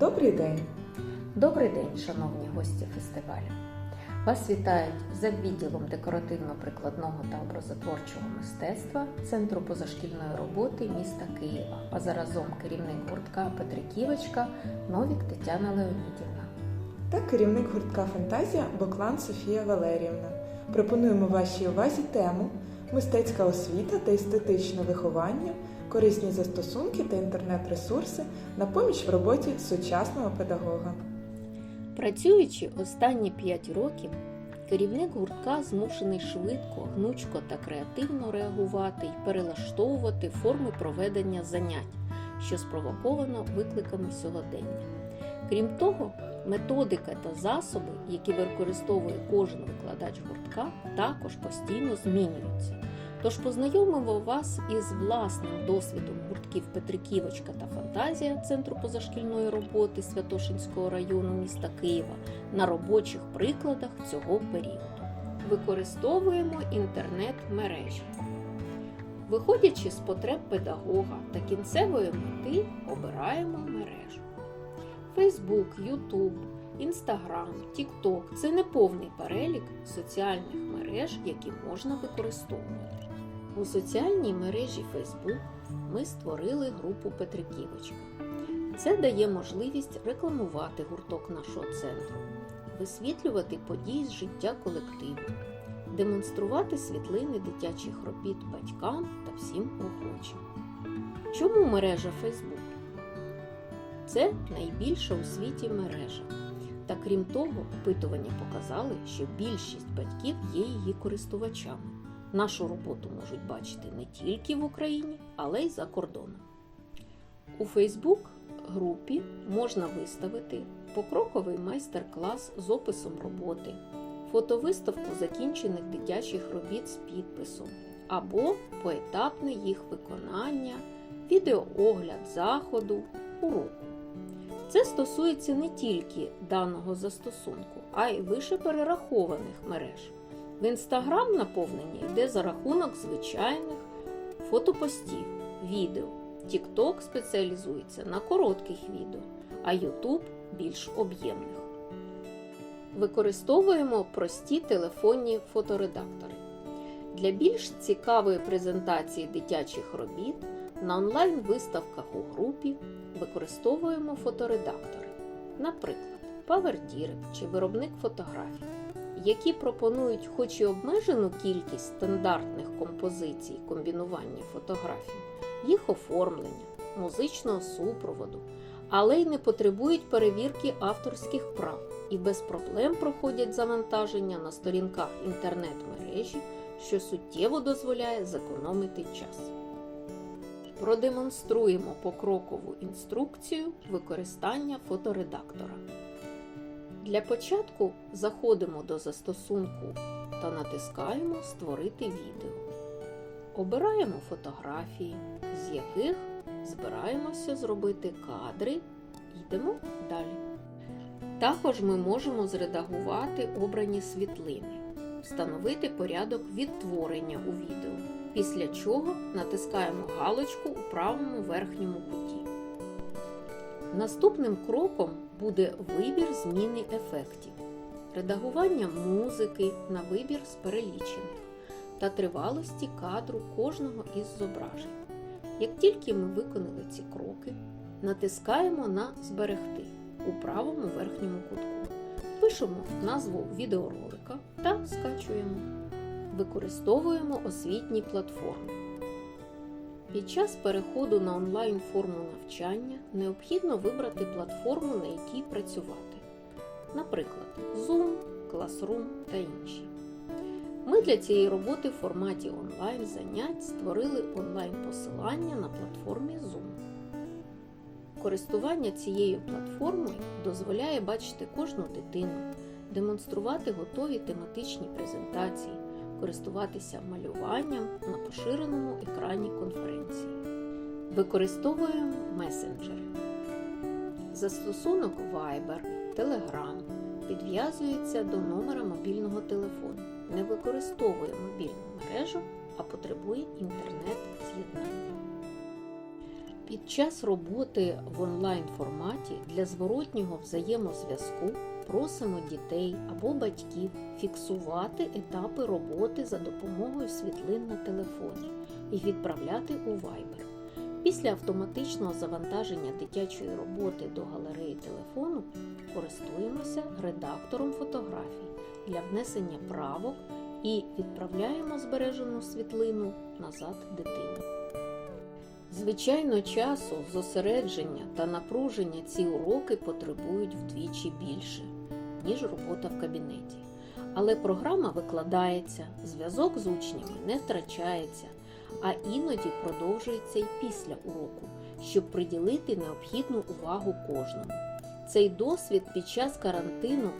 Добрий день! Добрий день, шановні гості фестивалю. Вас вітають за відділом декоративно-прикладного та образотворчого мистецтва Центру позашкільної роботи міста Києва, а заразом керівник гуртка Петриківочка Новік Тетяна Леонідівна. та керівник гуртка Фантазія Боклан Софія Валеріївна. Пропонуємо вашій увазі тему мистецька освіта та естетичне виховання, корисні застосунки та інтернет-ресурси на поміч в роботі сучасного педагога. Працюючи останні 5 років, керівник гуртка змушений швидко, гнучко та креативно реагувати і перелаштовувати форми проведення занять, що спровоковано викликами сьогодення. Крім того, методика та засоби, які використовує кожен викладач гуртка, також постійно змінюються. Тож познайомимо вас із власним досвідом гуртків Петриківочка та Фантазія Центру позашкільної роботи Святошинського району міста Києва на робочих прикладах цього періоду. Використовуємо інтернет-мережі. Виходячи з потреб педагога та кінцевої мети, обираємо мережу. Facebook, YouTube, Instagram, TikTok – це не повний перелік соціальних мереж, які можна використовувати. У соціальній мережі Facebook ми створили групу Петриківочка. Це дає можливість рекламувати гурток нашого центру, висвітлювати події з життя колективу, демонструвати світлини дитячих робіт батькам та всім охочим. Чому мережа Facebook? Це найбільша у світі мережа. Та крім того, опитування показали, що більшість батьків є її користувачами. Нашу роботу можуть бачити не тільки в Україні, але й за кордоном. У Facebook групі можна виставити покроковий майстер-клас з описом роботи, фотовиставку закінчених дитячих робіт з підписом або поетапне їх виконання, відеоогляд заходу, уроку. Це стосується не тільки даного застосунку, а й вище перерахованих мереж. В інстаграм наповнення йде за рахунок звичайних фотопостів, відео. TikTok спеціалізується на коротких відео, а YouTube більш об'ємних. Використовуємо прості телефонні фоторедактори. Для більш цікавої презентації дитячих робіт на онлайн-виставках у групі використовуємо фоторедактори, наприклад, PowerDirect чи виробник фотографій, які пропонують хоч і обмежену кількість стандартних композицій комбінування фотографій, їх оформлення, музичного супроводу, але й не потребують перевірки авторських прав і без проблем проходять завантаження на сторінках інтернет-мережі, що суттєво дозволяє зекономити час. Продемонструємо покрокову інструкцію використання фоторедактора. Для початку заходимо до застосунку та натискаємо Створити відео. Обираємо фотографії, з яких збираємося зробити кадри. Йдемо далі. Також ми можемо зредагувати обрані світлини, встановити порядок відтворення у відео після чого натискаємо галочку у правому верхньому куті. Наступним кроком буде вибір зміни ефектів, редагування музики на вибір з перелічених та тривалості кадру кожного із зображень. Як тільки ми виконали ці кроки, натискаємо на Зберегти у правому верхньому кутку, пишемо назву відеоролика та скачуємо використовуємо освітні платформи. Під час переходу на онлайн форму навчання необхідно вибрати платформу, на якій працювати, наприклад, Zoom, Classroom та інші. Ми для цієї роботи в форматі онлайн занять створили онлайн-посилання на платформі Zoom. Користування цією платформою дозволяє бачити кожну дитину, демонструвати готові тематичні презентації користуватися малюванням на поширеному екрані конференції. Використовуємо месенджери. Застосунок Viber, Telegram підв'язується до номера мобільного телефону. Не використовує мобільну мережу, а потребує інтернет-з'єднання. Під час роботи в онлайн форматі для зворотнього взаємозв'язку просимо дітей або батьків фіксувати етапи роботи за допомогою світлин на телефоні і відправляти у Viber. Після автоматичного завантаження дитячої роботи до галереї телефону користуємося редактором фотографій для внесення правок і відправляємо збережену світлину назад дитині. Звичайно, часу, зосередження та напруження ці уроки потребують вдвічі більше, ніж робота в кабінеті. Але програма викладається, зв'язок з учнями не втрачається, а іноді продовжується й після уроку, щоб приділити необхідну увагу кожному. Цей досвід під час карантину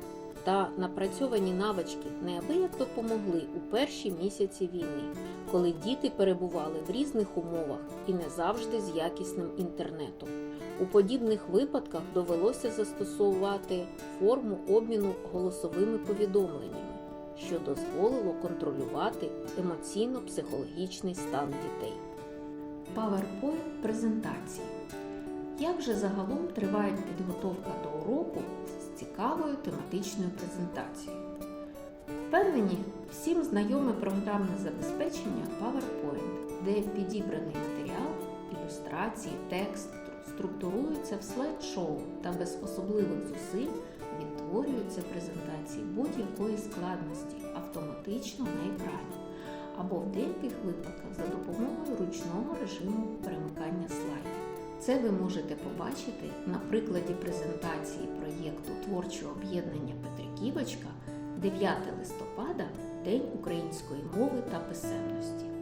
та напрацьовані навички неабияк допомогли у перші місяці війни, коли діти перебували в різних умовах і не завжди з якісним інтернетом. У подібних випадках довелося застосовувати форму обміну голосовими повідомленнями, що дозволило контролювати емоційно-психологічний стан дітей. PowerPoint презентації. Як же загалом триває підготовка до уроку з цікавою тематичною презентацією? Впевнені, всім знайоме програмне забезпечення PowerPoint, де підібраний матеріал, ілюстрації, текст структуруються в слайд-шоу та без особливих зусиль відтворюються презентації будь-якої складності автоматично на екрані або в деяких випадках за допомогою ручного режиму перемикання слайдів. Це ви можете побачити на прикладі презентації проєкту творчого об'єднання Петриківочка 9 листопада День української мови та писемності.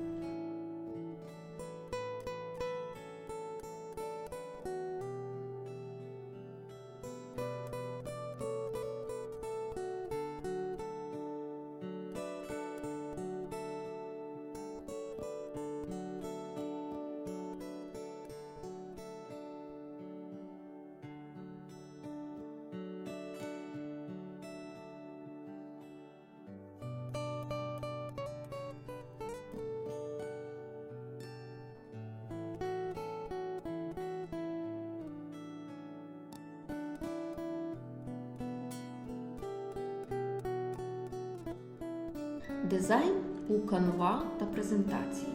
Дизайн у Canva та презентації.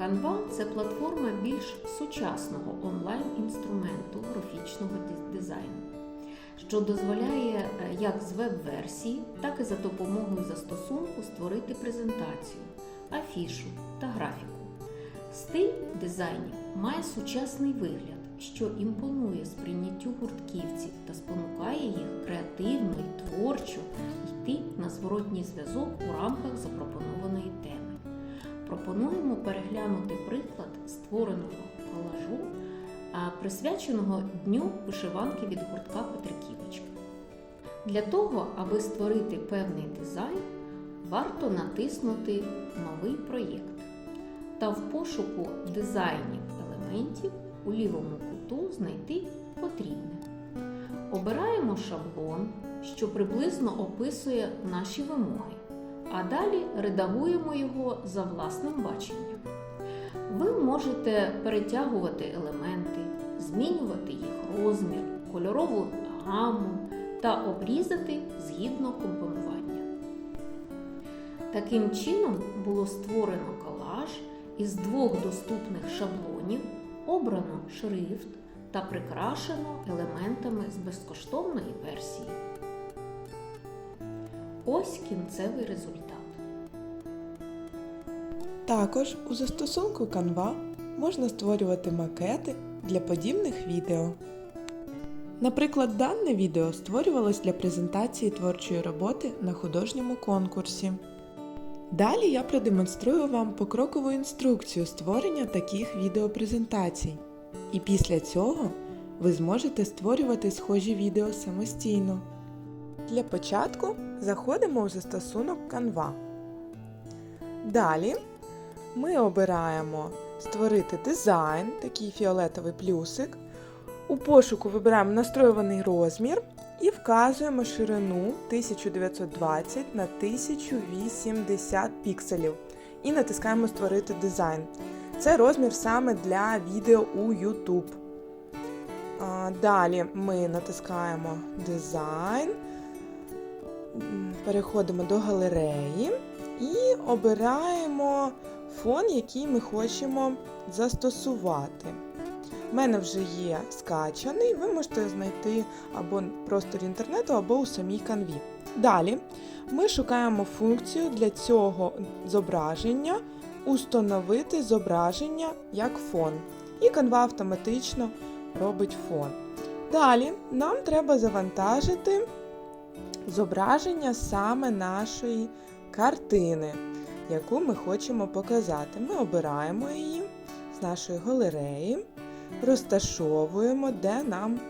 Canva – це платформа більш сучасного онлайн-інструменту графічного дизайну, що дозволяє е, як з веб-версії, так і за допомогою застосунку створити презентацію, афішу та графіку. Стиль дизайнів має сучасний вигляд, що імпонує сприйняттю гуртківців та спонукає їх креативно і творчо йти на зворотній зв'язок у рамках запропонованої теми. Пропонуємо переглянути приклад створеного колажу, присвяченого Дню вишиванки від гуртка Петриківочка. Для того, аби створити певний дизайн, варто натиснути Новий проєкт та в пошуку дизайнів елементів у лівому куту знайти потрібне. Обираємо шаблон, що приблизно описує наші вимоги, а далі редагуємо його за власним баченням. Ви можете перетягувати елементи, змінювати їх розмір, кольорову гаму та обрізати згідно компонування. Таким чином було створено колаж із двох доступних шаблонів, обрано шрифт та прикрашено елементами з безкоштовної версії. Ось кінцевий результат. Також у застосунку Canva можна створювати макети для подібних відео. Наприклад, дане відео створювалось для презентації творчої роботи на художньому конкурсі. Далі я продемонструю вам покрокову інструкцію створення таких відеопрезентацій. І після цього ви зможете створювати схожі відео самостійно. Для початку заходимо у застосунок Canva. Далі ми обираємо Створити дизайн, такий фіолетовий плюсик. У пошуку вибираємо настроюваний розмір і вказуємо ширину 1920 на 1080 пікселів. І натискаємо Створити дизайн. Це розмір саме для відео у YouTube. Далі ми натискаємо дизайн, переходимо до галереї і обираємо фон, який ми хочемо застосувати. У мене вже є скачаний, ви можете знайти або просторі інтернету, або у самій канві. Далі ми шукаємо функцію для цього зображення установити зображення як фон. І канва автоматично робить фон. Далі нам треба завантажити зображення саме нашої картини, яку ми хочемо показати. Ми обираємо її з нашої галереї, розташовуємо, де нам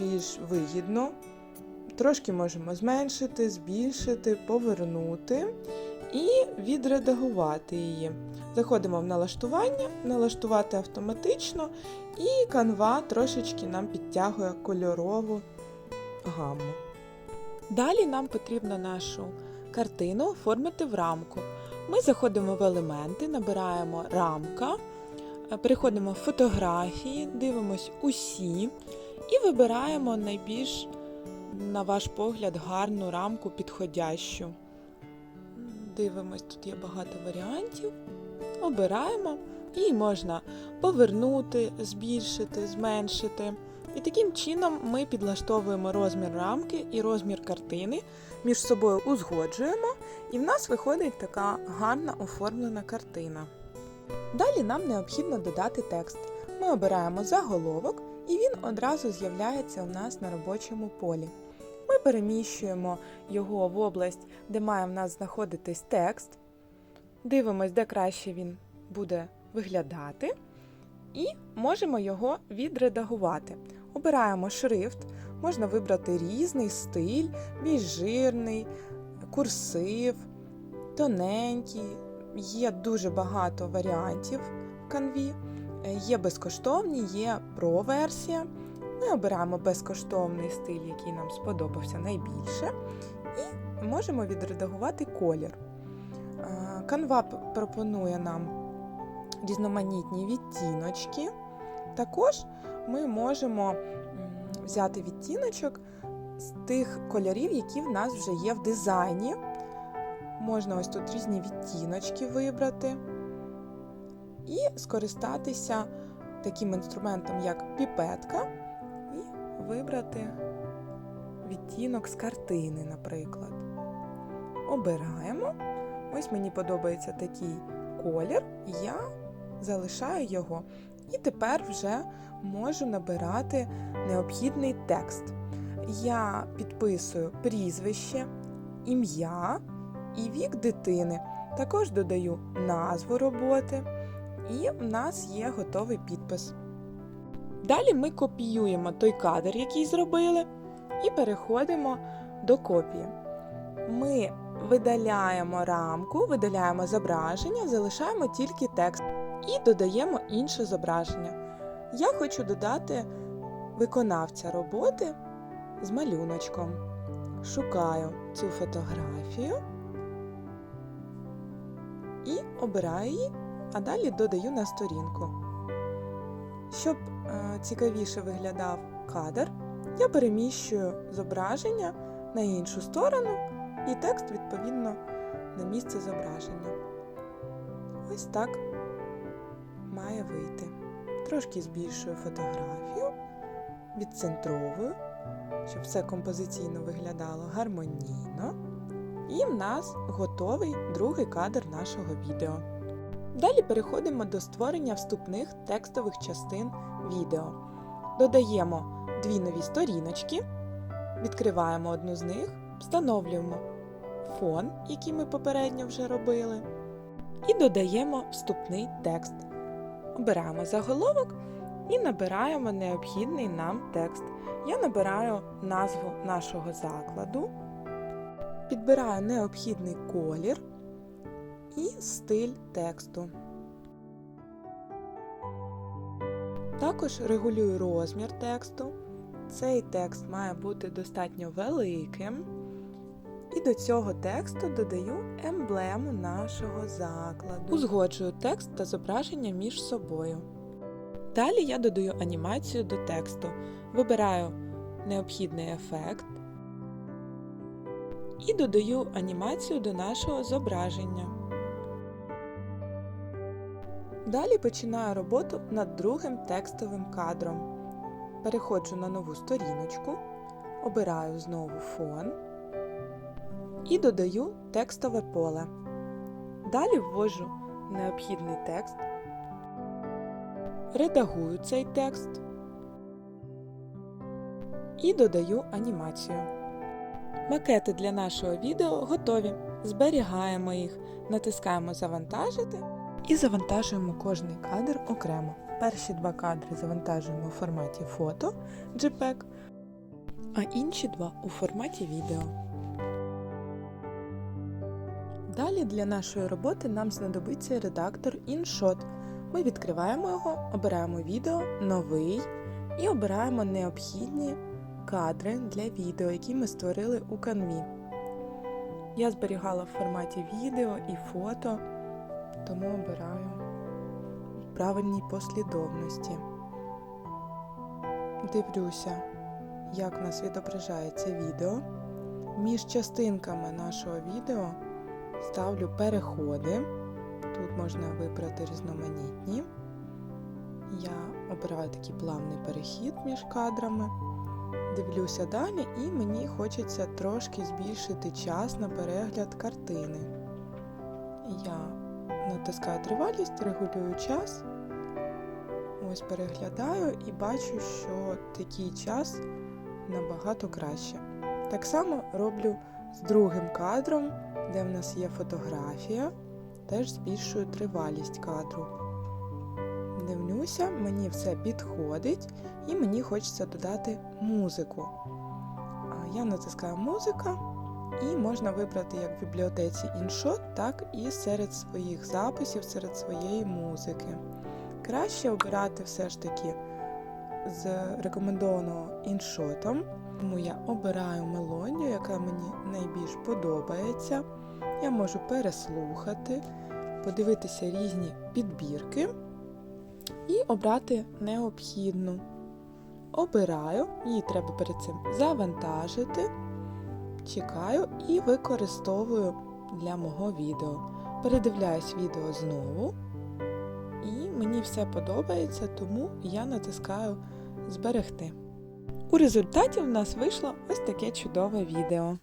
більш вигідно. Трошки можемо зменшити, збільшити, повернути і відредагувати її. Заходимо в налаштування, налаштувати автоматично, і канва трошечки нам підтягує кольорову гамму. Далі нам потрібно нашу картину оформити в рамку. Ми заходимо в елементи, набираємо рамка, е, переходимо в фотографії, дивимось усі і вибираємо найбільш, на ваш погляд, гарну рамку підходящу. Дивимось, тут є багато варіантів. Обираємо і можна повернути, збільшити, зменшити. І таким чином ми підлаштовуємо розмір рамки і розмір картини, між собою узгоджуємо, і в нас виходить така гарна оформлена картина. Далі нам необхідно додати текст. Ми обираємо заголовок, і він одразу з'являється у нас на робочому полі. Ми переміщуємо його в область, де має в нас знаходитись текст. Дивимось, де краще він буде виглядати, і можемо його відредагувати. Обираємо шрифт, можна вибрати різний стиль, більш жирний, курсив, тоненький. Є дуже багато варіантів в канві. Є безкоштовні, є про-версія. Ми обираємо безкоштовний стиль, який нам сподобався найбільше, і можемо відредагувати колір. Canva пропонує нам різноманітні відтіночки. Також ми можемо взяти відтіночок з тих кольорів, які в нас вже є в дизайні. Можна ось тут різні відтіночки вибрати і скористатися таким інструментом, як піпетка, вибрати відтінок з картини, наприклад. Обираємо. Ось мені подобається такий колір, я залишаю його. І тепер вже можу набирати необхідний текст. Я підписую прізвище, ім'я і вік дитини. Також додаю назву роботи, і в нас є готовий підпис. Далі ми копіюємо той кадр, який зробили, і переходимо до копії. Ми видаляємо рамку, видаляємо зображення, залишаємо тільки текст і додаємо інше зображення. Я хочу додати виконавця роботи з малюночком. Шукаю цю фотографію і обираю її, а далі додаю на сторінку. Щоб цікавіше виглядав кадр, я переміщую зображення на іншу сторону і текст відповідно на місце зображення. Ось так має вийти. Трошки збільшую фотографію, відцентровую, щоб все композиційно виглядало гармонійно. І в нас готовий другий кадр нашого відео. Далі переходимо до створення вступних текстових частин відео. Додаємо дві нові сторіночки, відкриваємо одну з них, встановлюємо фон, який ми попередньо вже робили, і додаємо вступний текст. Обираємо заголовок і набираємо необхідний нам текст. Я набираю назву нашого закладу, підбираю необхідний колір і стиль тексту. Також регулюю розмір тексту. Цей текст має бути достатньо великим. І до цього тексту додаю емблему нашого закладу. Узгоджую текст та зображення між собою. Далі я додаю анімацію до тексту. Вибираю необхідний ефект і додаю анімацію до нашого зображення. Далі починаю роботу над другим текстовим кадром. Переходжу на нову сторіночку, обираю знову фон і додаю текстове поле. Далі ввожу необхідний текст, редагую цей текст і додаю анімацію. Макети для нашого відео готові. Зберігаємо їх, натискаємо Завантажити і завантажуємо кожний кадр окремо. Перші два кадри завантажуємо у форматі фото JPEG, а інші два у форматі відео. Далі для нашої роботи нам знадобиться редактор InShot. Ми відкриваємо його, обираємо відео, новий і обираємо необхідні кадри для відео, які ми створили у Canvі. Я зберігала в форматі відео і фото, тому обираю в правильній послідовності. Дивлюся, як у нас відображається відео. Між частинками нашого відео ставлю переходи. Тут можна вибрати різноманітні. Я обираю такий плавний перехід між кадрами. Дивлюся далі, і мені хочеться трошки збільшити час на перегляд картини. Я натискаю тривалість, регулюю час. Ось переглядаю і бачу, що такий час набагато краще. Так само роблю з другим кадром, де в нас є фотографія, теж збільшую тривалість кадру. Дивлюся, мені все підходить, і мені хочеться додати музику. Я натискаю музика, і можна вибрати як в бібліотеці InShot, так і серед своїх записів, серед своєї музики. Краще обирати все ж таки з рекомендованого іншотом. Тому я обираю мелодію, яка мені найбільш подобається. Я можу переслухати, подивитися різні підбірки і обрати необхідну. Обираю, її треба перед цим завантажити, чекаю і використовую для мого відео. Передивляюсь відео знову, і мені все подобається, тому я натискаю Зберегти. У результаті в нас вийшло ось таке чудове відео.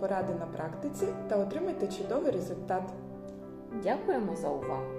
Поради на практиці та отримайте чудовий результат. Дякуємо за увагу!